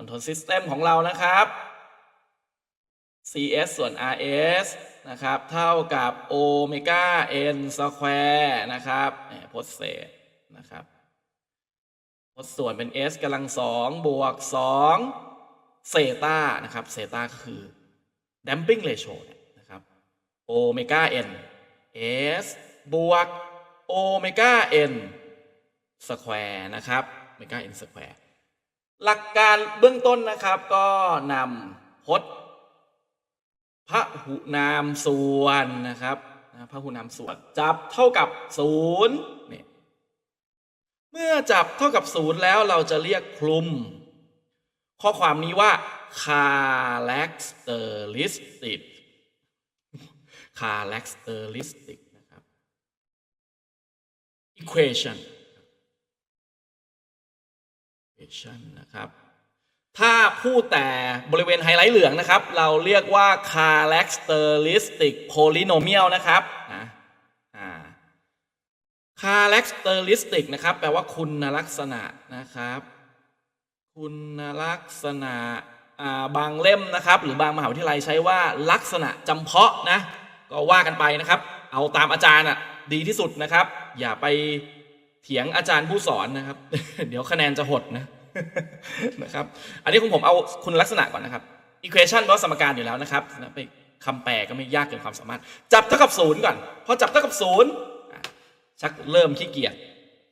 control system ของเรานะครับ cs ส่วน rs นะครับ เท่ากับโอเมก้า n สแควร์นะครับโพสเศษนะครับโพสส่วนเป็น s กำลังสองบวกสองเซตานะครับเซตาคือ damping ratio เนี่ยนะครับโอเมก้า n s บวกโอเมก้า n สแควร์นะครับโอเมก้า n สแควร์ หลักการเบื้องต้นนะครับก็นำพจน์พหุนามส่วนนะครับนะพหุนามส่วนจับเท่ากับศูนย์เนี่ยเมื่อจับเท่ากับศูนย์แล้วเราจะเรียกคลุม ข้อความนี้ว่า characteristic characteristic นะครับ equation equation นะครับ ถ้าพูดแต่บริเวณไฮไลท์เหลืองนะครับ เราเรียกว่า characteristic polynomial นะครับนะอ่า characteristic นะครับ แปลว่าคุณลักษณะนะครับ คุณลักษณะบางเล่มนะครับ หรือบางมหาวิทยาลัยใช้ว่าลักษณะจำเพาะนะ ก็ว่ากันไปนะครับ เอาตามอาจารย์อะดีที่สุดนะครับ อย่าไปเถียงอาจารย์ผู้สอนนะครับ เดี๋ยวคะแนนจะหดนะ นะครับ อันนี้ของผมเอาคุณลักษณะก่อนนะครับ equation แปลว่าสมการอยู่แล้วนะครับนะไปคำแปลก็ไม่ยากเกินความสามารถ จับเท่ากับศูนย์ก่อน พอจับเท่ากับศูนย์ชักเริ่มขี้เกียจ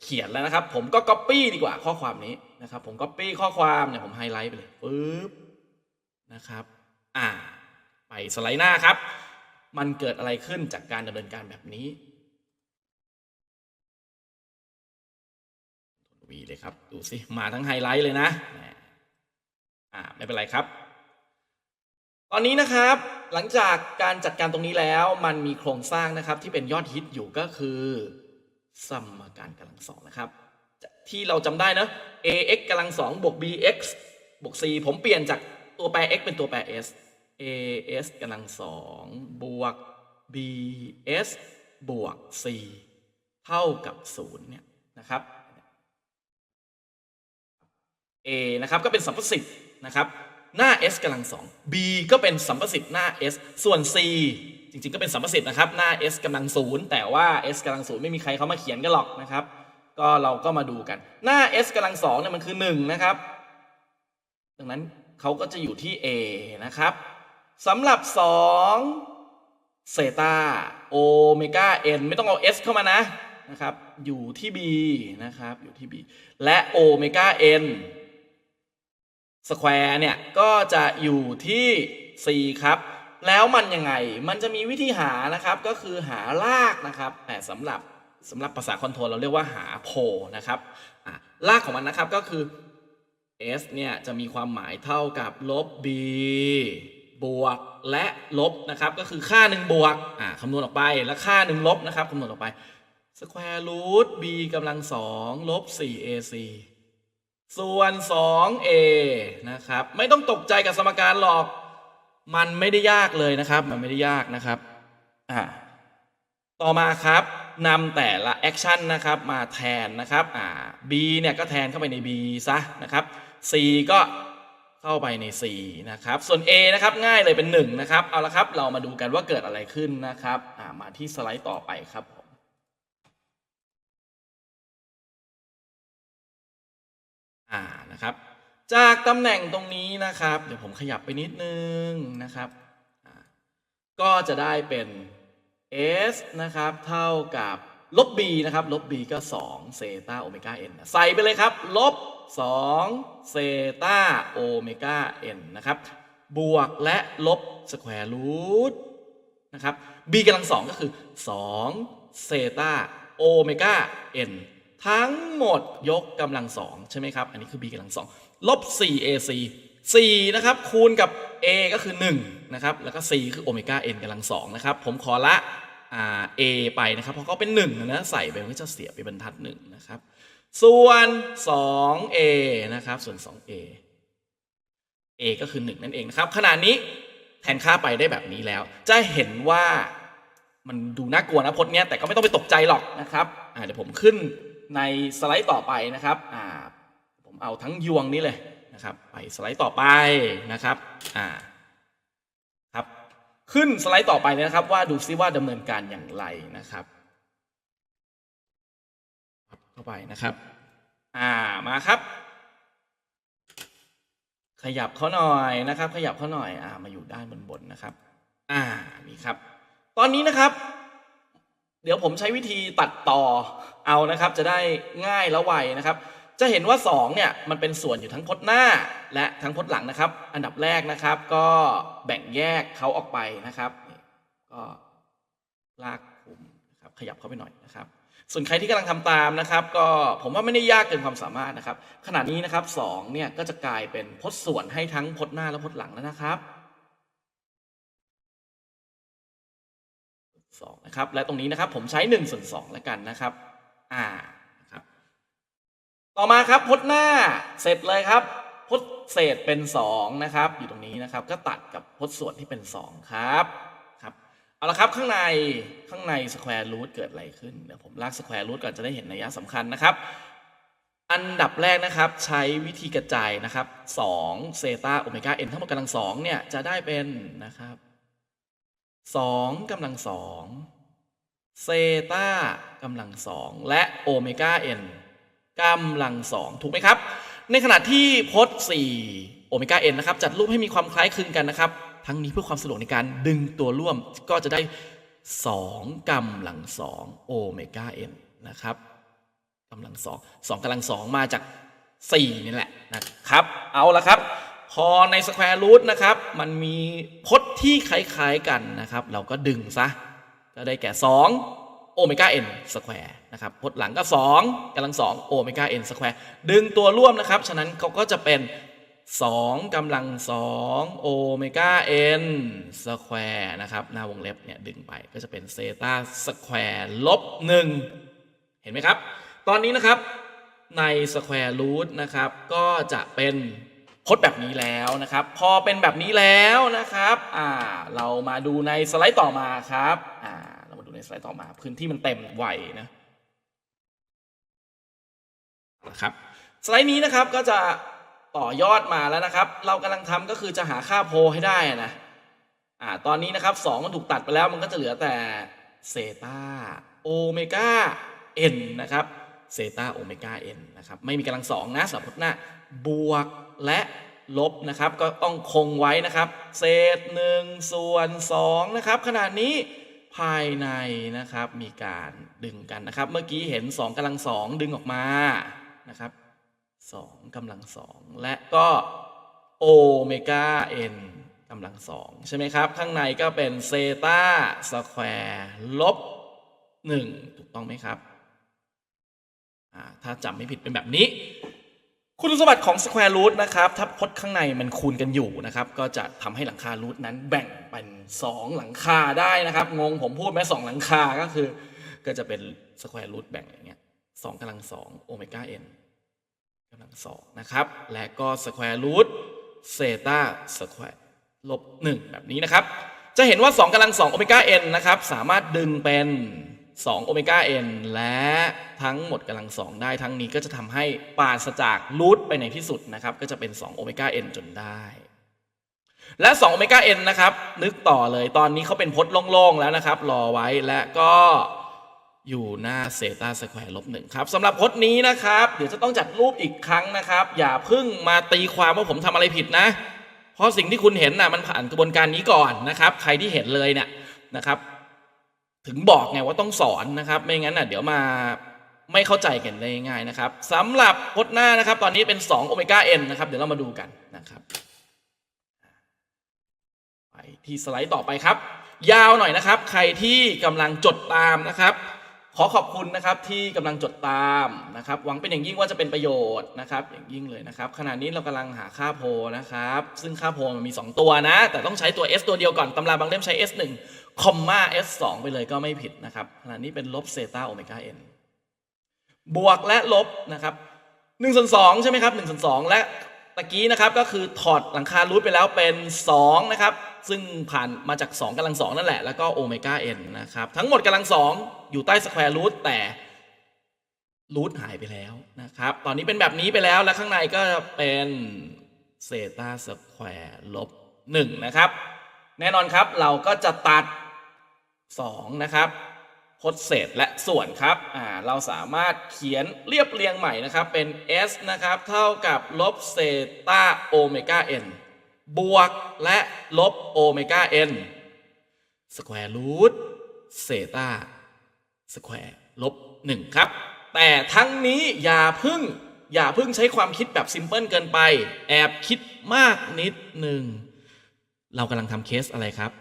เขียนแล้วนะครับ ผมก็ copy ดีกว่าข้อความนี้นะครับ ผม copy ข้อความเนี่ยผมไฮไลท์ไปเลยปึ๊บนะครับ อ่า ไปสไลด์หน้าครับ มันเกิดอะไรขึ้นจากการดำเนินการแบบนี้ วีเลยครับ ดูสิมาทั้งไฮไลท์เลยนะอ่าไม่เป็นไรครับ ตอนนี้นะครับ หลังจากการจัดการตรงนี้แล้วมันมีโครงสร้างนะครับที่เป็นยอดฮิตอยู่ก็คือสมการกำลังสองนะครับ ที่เราจำได้นะ ax กำลังสองบวก bx บวก c ผมเปลี่ยนจากตัวแปร x เป็นตัวแปร s as กำลังสองบวก bs บวก c เท่ากับศูนย์เนี่ยนะครับ a นะครับก็เป็นสัมประสิทธิ์นะครับหน้า s กำลังสอง b ก็เป็นสัมประสิทธิ์หน้า s ส่วน c จริงๆ ก็เป็นสัมประสิทธิ์นะครับหน้า s กำลังศูนย์แต่ว่า s กำลังศูนย์ไม่มีใครเขามาเขียนกันหรอกนะครับ ก็เราก็มาดูกันหน้า s กำลังสองเนี่ยมันคือ1นะครับดังนั้นเขาก็จะอยู่ที่ a นะครับสำหรับ 2 เซตาโอเมก้า n ไม่ต้องเอา s เข้ามานะนะครับอยู่ที่ b นะครับอยู่ที่ b และโอเมก้า n สแควร์เนี่ยก็จะอยู่ที่ 4 ครับ แล้วมันยังไงมันจะมีวิธีหานะครับก็คือหารากนะครับ แต่สำหรับสำหรับภาษาคอนโทรลเราเรียกว่าหาโพนะครับรากของมันนะครับก็คือ s เนี่ยจะมีความหมายเท่ากับลบ b บวกและลบนะครับก็คือค่าหนึ่งบวกอ่าคำนวณออกไปแล้วค่าหนึ่งลบนะครับคำนวณออกไปสแควร์รูท b กำลังสองลบ 4ac ส่วน 2a นะครับ ไม่ต้องตกใจกับสมการหรอก มันไม่ได้ยากเลยนะครับ มันไม่ได้ยากนะครับอ่าต่อมาครับนำแต่ละแอคชั่นนะครับมาแทนนะครับอ่า b เนี่ยก็แทนเข้าไปใน b ซะนะครับ c ก็เข้าไปใน c นะครับ ส่วน a นะครับง่ายเลยเป็น 1 นะครับ เอาละครับ เรามาดูกันว่าเกิดอะไรขึ้นนะครับอ่ามาที่สไลด์ต่อไปครับ นะครับ จากตำแหน่งตรงนี้นะครับ เดี๋ยวผมขยับไปนิดนึงนะครับ ก็จะได้เป็น s นะครับ เท่ากับลบ b นะครับ ลบ b ก็2เซต้าโอเมก้า n ใส่ไปเลยครับ ลบ2เซต้าโอเมก้า n นะครับ บวกและลบสแควร์รูทนะครับ b กำลังสองก็คือ 2 เซต้าโอเมก้า n ทั้งหมดยกกำลังสองใช่ไหมครับ อันนี้คือ b กำลังสองลบ 4ac 4นะครับคูณกับ a ก็คือ1นะครับแล้วก็ c คือโอเมก้า n กำลังสองนะครับผมขอละอ่า a ไปนะครับเพราะเขาเป็น1นะใส่ไปมันก็จะเสียไปบรรทัดหนึ่งนะครับส่วน 2a นะครับส่วน 2a a ก็คือ 1 นั่นเองนะครับขณะนี้แทนค่าไปได้แบบนี้แล้ว จะเห็นว่ามันดูน่ากลัวนะพจน์เนี้ยแต่ก็ไม่ต้องไปตกใจหรอกนะครับเดี๋ยวผมขึ้น ในสไลด์ต่อไปนะครับอ่าผมเอาทั้งยวงนี้เลยนะครับ ไปสไลด์ต่อไปนะครับอ่าครับขึ้นสไลด์ต่อไปเลยนะครับ ว่าดูซิว่าดำเนินการอย่างไรนะครับเข้าไปนะครับ อ่ามาครับ ขยับเขาหน่อยนะครับ ขยับเขาหน่อยอ่ามาอยู่ด้านบนบนๆนะครับ อ่านี่ครับ ตอนนี้นะครับ เดี๋ยวผมใช้วิธีตัดต่อเอานะครับ จะได้ง่ายและไวนะครับ จะเห็นว่า2เนี่ยมันเป็นส่วนอยู่ทั้งพจน์หน้า และทั้งพจน์หลังนะครับ อันดับแรกนะครับ ก็แบ่งแยกเขาออกไปนะครับก็ลากคุมนะครับขยับเข้าไปหน่อยนะครับ ส่วนใครที่กำลังทำตามนะครับ ก็ผมว่าไม่ได้ยากเกินความสามารถนะครับ ขณะนี้นะครับ2เนี่ยก็จะกลายเป็นพจน์ส่วนให้ทั้งพจน์หน้าและพจน์หลังแล้วนะครับ สองนะครับและตรงนี้นะครับผมใช้หนึ่งส่วนสองแล้วกันนะครับอ่าครับต่อมาครับพจน์หน้าเสร็จเลยครับพจน์เศษเป็นสองนะครับอยู่ตรงนี้นะครับก็ตัดกับพจน์ส่วนที่เป็นสองครับครับเอาละครับข้างในข้างในสแควร์รูทเกิดอะไรขึ้นเดี๋ยวผมลากสแควร์รูทก่อนจะได้เห็นนัยสำคัญนะครับอันดับแรกนะครับใช้วิธีกระจายนะครับ2เซตาโอเมก้าเอ็นทั้งหมดกำลังสองเนี่ยจะได้เป็นนะครับ สองกำลังสองเซต้ากำลังสองและโอเมก้าเอ็นกำลังสองถูกไหมครับ ในขณะที่พจน์4โอเมก้าเอ็นนะครับ จัดรูปให้มีความคล้ายคลึงกันนะครับ ทั้งนี้เพื่อความสะดวกในการดึงตัวร่วมก็จะได้2กำลังสองโอเมก้าเอ็นนะครับกำลังสองสองกำลังสองมาจาก4นี่แหละนะครับ เอาละครับ พอในสแควร์รูทนะครับ มันมีพจน์ที่คล้ายๆกันนะครับ เราก็ดึงซะ ก็ได้แก่ 2 โอเมก้าเอ็นสแควร์นะครับ พจน์หลังก็ 2กำลัง 2 โอเมก้าเอ็นสแควร์ดึงตัวร่วมนะครับ ฉะนั้นเขาก็จะเป็น 2กำลัง 2 โอเมก้าเอ็นสแควร์นะครับ หน้าวงเล็บเนี่ยดึงไปก็จะเป็นเซตาสแควร์ลบ 1 เห็นไหมครับ ตอนนี้นะครับในสแควร์รูทนะครับ ก็จะเป็น พจน์แบบนี้แล้วนะครับ พอเป็นแบบนี้แล้วนะครับอ่าเรามาดูในสไลด์ต่อมาครับอ่าเรามาดูในสไลด์ต่อมา พื้นที่มันเต็มไวนะนะครับสไลด์นี้นะครับก็จะต่อยอดมาแล้วนะครับ เรากำลังทำก็คือจะหาค่าโพให้ได้นะอ่าตอนนี้นะครับสองมันถูกตัดไปแล้วมันก็จะเหลือแต่เซตาโอเมก้าเอ็นนะครับ เซตาโอเมก้าเอ็นนะครับไม่มีกำลังสองนะสำหรับพจน์หน้าบวกและลบนะครับก็ต้องคงไว้นะครับเศษหนึ่งส่วนสองนะครับขนาดนี้ภายในนะครับมีการดึงกันนะครับ เมื่อกี้เห็นสองกำลังสองดึงออกมานะครับสองกำลังสองและก็โอเมก้าเอ็นกำลังสองใช่ไหมครับ ข้างในก็เป็นเซตาสแควร์ลบหนึ่งถูกต้องไหมครับ ถ้าจำไม่ผิดเป็นแบบนี้ คุณสมบัติของ square root นะครับถ้าพจน์ข้างในมันคูณกันอยู่นะครับ ก็จะทำให้หลังคารูทนั้นแบ่งเป็น 2 หลังคาได้นะครับ งงผมพูดไหมสองหลังคาก็คือ ก็จะเป็น square root แบ่งอย่างเงี้ยสองกำลังสองโอเมก้า n กำลังสองนะครับ และก็ square root เซต้า square ลบหนึ่งแบบนี้นะครับ จะเห็นว่า 2กำลัง2โอเมก้า n นะครับ สามารถดึงเป็น 2โอเมก้า n และทั้งหมดกำลัง2ได้ทั้งนี้ก็จะทำให้ปราศจากรูทไปในที่สุดนะครับ ก็จะเป็น2โอเมก้า n จนได้ และ2โอเมก้า n นะครับ นึกต่อเลยตอนนี้เขาเป็นพจน์โล่งๆแล้วนะครับ รอไว้และก็อยู่หน้าเซตาสแควร์ลบหนึ่งครับสำหรับพจน์นี้นะครับ เดี๋ยวจะต้องจัดรูปอีกครั้งนะครับ อย่าพิ่งมาตีความว่าผมทำอะไรผิดนะ เพราะสิ่งที่คุณเห็นน่ะมันผ่านกระบวนการนี้ก่อนนะครับ ใครที่เห็นเลยเนี่ยนะครับ ถึงบอกไงว่าต้องสอนนะครับ ไม่งั้นน่ะเดี๋ยวมาไม่เข้าใจกันได้ง่ายนะครับสำหรับพจน์หน้านะครับ ตอนนี้เป็น2โอเมก้า n นะครับ เดี๋ยวเรามาดูกันนะครับ ไปที่สไลด์ต่อไปครับ ยาวหน่อยนะครับ ใครที่กำลังจดตามนะครับ ขอขอบคุณนะครับที่กำลังจดตามนะครับหวังเป็นอย่างยิ่งว่าจะเป็นประโยชน์นะครับอย่างยิ่งเลยนะครับขณะนี้เรากำลังหาค่าโพลนะครับซึ่งค่าโพลมันมี 2 ตัวนะ แต่ต้องใช้ตัว s ตัวเดียวก่อนตำราบางเล่มใช้ s 1 คอมมา s 2 ไปเลยก็ไม่ผิดนะครับขณะนี้เป็นลบเซต้าโอเมก้า n บวกและลบนะครับ1ส่วน2ใช่ไหมครับ1ส่วน2และตะกี้นะครับก็คือถอดหลังคารูทไปแล้วเป็น2นะครับ ซึ่งผ่านมาจาก2กำลัง2นั่นแหละ แล้วก็โอเมก้า n นะครับ ทั้งหมดกำลัง2อยู่ใต้สแควร์รูทแต่รูทหายไปแล้วนะครับ ตอนนี้เป็นแบบนี้ไปแล้วและข้างในก็เป็นเซตาสแควร์ลบหนึ่งนะครับ แน่นอนครับเราก็จะตัด 2 นะครับพจน์เศษและส่วนครับอ่าเราสามารถเขียนเรียบเรียงใหม่นะครับ เป็น s นะครับ เท่ากับลบเซตาโอเมก้า n บวกและลบโอเมก้า n สแควร์รูทเซตาสแควร์ลบหนึ่งครับ แต่ทั้งนี้อย่าพึ่ง อย่าพึ่งใช้ความคิดแบบซิมเพิลเกินไป แอบคิดมากนิดหนึ่ง เรากำลังทำเคสอะไรครับ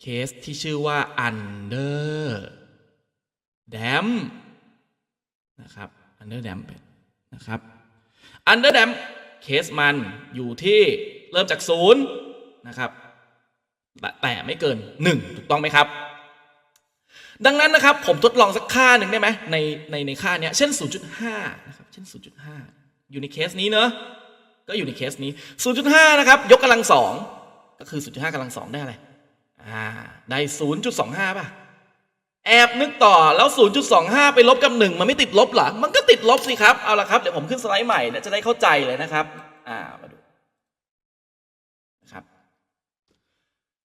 เคสที่ชื่อว่า under dam นะครับ under dam นะครับ under dam เคสมันอยู่ที่ เริ่มจากศูนย์นะครับแต่ไม่เกิน 1 ถูกต้องไหมครับ ดังนั้นนะครับผมทดลองสักค่าหนึ่งได้ไหมในในในค่าเนี้ยเช่น 0.5นะครับเช่น 0.5 อยู่ในเคสนี้เนอะก็อยู่ในเคสนี้ 0.5 นะครับ ยกกำลังสองก็คือ 0.5กำลังสองได้อะไรอ่าได้ 0.25 ป่ะ แอบนึกต่อแล้ว 0.25 ไปลบกับ 1 มันไม่ติดลบหรอ มันก็ติดลบสิครับ เอาละครับ เดี๋ยวผมขึ้นสไลด์ใหม่จะได้เข้าใจเลยนะครับ อ่ามาดู นะครับ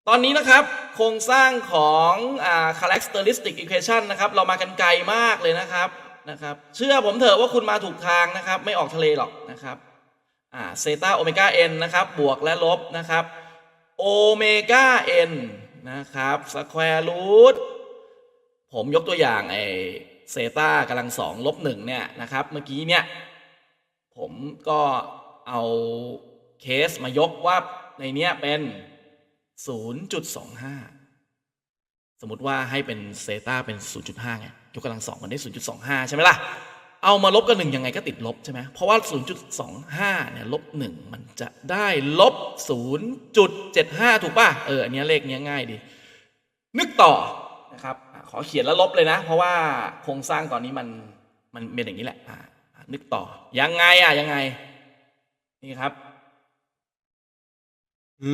ตอนนี้นะครับโครงสร้างของอ่า characteristic equation นะครับ เรามากันไกลมากเลยนะครับนะครับ เชื่อผมเถอะว่าคุณมาถูกทางนะครับ ไม่ออกทะเลหรอกนะครับอ่าเซต้าโอเมก้า n นะครับ บวกและลบนะครับโอเมก้า n นะครับสแควร์รูทผมยกตัวอย่างไอเซต้ากำลังสองลบหนึ่งเนี่ยนะครับ เมื่อกี้เนี่ย ผมก็เอาเคสมายกว่าในเนี้ยเป็น 0.25 สมมติว่าให้เป็นเซตาเป็น 0.5ไงยกกำลังสองมันได้ 0.25 ใช่ไหมล่ะ เอามาลบกับหนึ่งยังไงก็ติดลบใช่ไหมเพราะว่า 0.25 เนี่ยลบหนึ่งมันจะได้ลบ 0.75 ถูกป่ะ เออ อันนี้เลขนี้ง่ายดี นึกต่อนะครับ ขอเขียนแล้วลบเลยนะ เพราะว่าโครงสร้างตอนนี้มันมันเป็นอย่างนี้แหละอะอะนึกต่อ ยังไงอะยังไง นี่ครับ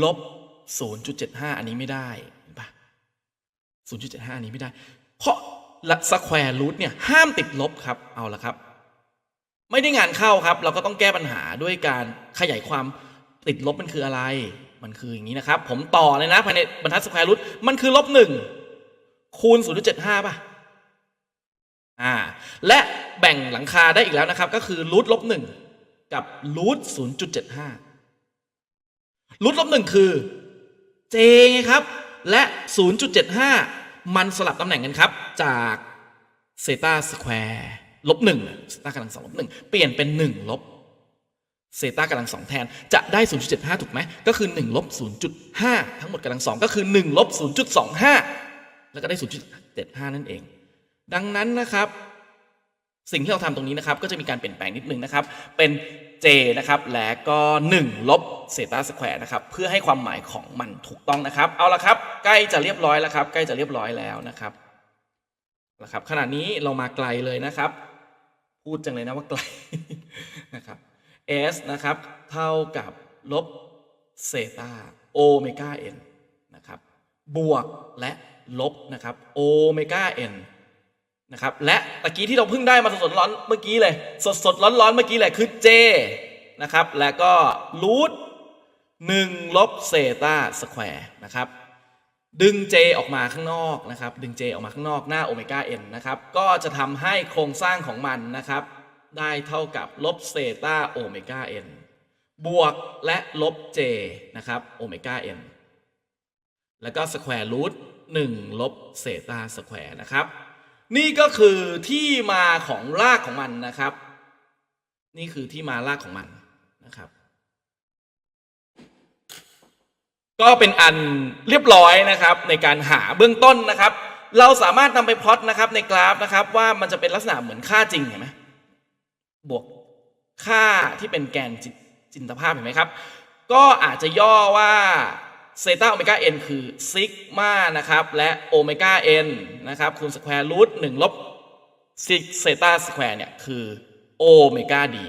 ลบ 0.75 อันนี้ไม่ได้เห็นปะ0.75 อันนี้ไม่ได้ เพราะละสแควร์รูทเนี่ยห้ามติดลบครับเอาละครับ ไม่ได้งานเข้าครับ เราก็ต้องแก้ปัญหาด้วยการขยายความติดลบมันคืออะไร มันคืออย่างนี้นะครับ ผมต่อเลยนะภายในบรรทัดสแควร์รูทมันคือลบหนึ่งคูณ 0.75 ป่ะ อ่า และแบ่งหลังคาได้อีกแล้วนะครับ ก็คือรูทลบหนึ่งกับรูท0.75รูทลบหนึ่งคือ j ไงครับ และ 0.75 มันสลับตำแหน่งกันครับ จากเซตาสแควร์ลบหนึ่งเซตากำลังสองลบหนึ่งเปลี่ยนเป็นหนึ่งลบเซตากำลังสองแทน จะได้ 0.75 ถูกไหม ก็คือ 1 ลบ 0.5 ทั้งหมดกำลังสองก็คือ 1 ลบ 0.25 แล้วก็ได้ 0.75 นั่นเอง ดังนั้นนะครับ สิ่งที่เราทำตรงนี้นะครับ ก็จะมีการเปลี่ยนแปลงนิดนึงนะครับ เป็น j นะครับและก็ 1 ลบเซต้าสแควร์นะครับเพื่อให้ความหมายของมันถูกต้องนะครับ เอาละครับ ใกล้จะเรียบร้อยแล้วครับ ใกล้จะเรียบร้อยแล้วนะครับละครับขณะนี้เรามาไกลเลยนะครับ พูดจังเลยนะว่าไกลนะครับ s นะครับ เท่ากับลบเซต้าโอเมก้า n นะครับบวกและลบนะครับโอเมก้า n นะครับและตะกี้ที่เราเพิ่งได้มาสดๆร้อนเมื่อกี้เลยสดสดร้อนร้อนเมื่อกี้แหละคือ j นะครับแล้วก็รูทหนึ่งลบเซตาสแควร์นะครับดึง j ออกมาข้างนอกนะครับดึง j ออกมาข้างนอกหน้าโอเมก้า n นะครับก็จะทำให้โครงสร้างของมันนะครับได้เท่ากับลบเซตาโอเมก้า n บวกและลบ j นะครับโอเมก้า n แล้วก็สแควร์รูทหนึ่งลบเซตาสแควร์นะครับ นี่ก็คือที่มาของรากของมันนะครับ นี่คือที่มารากของมันนะครับ ก็เป็นอันเรียบร้อยนะครับ ในการหาเบื้องต้นนะครับ เราสามารถนำไปพลอตนะครับในกราฟนะครับ ว่ามันจะเป็นลักษณะเหมือนค่าจริงเห็นไหมบวกค่าที่เป็นแกนจจินตภาพเห็นไหมครับ ก็อาจจะย่อว่า เซต้าโอเมก้าเนคือซิกมานะครับและโอเมก้าเนนะครับคูณสแควร์รูทหนึ่งลบซิกเซต้าสแควร์เนี่ยคือโอเมก้าดี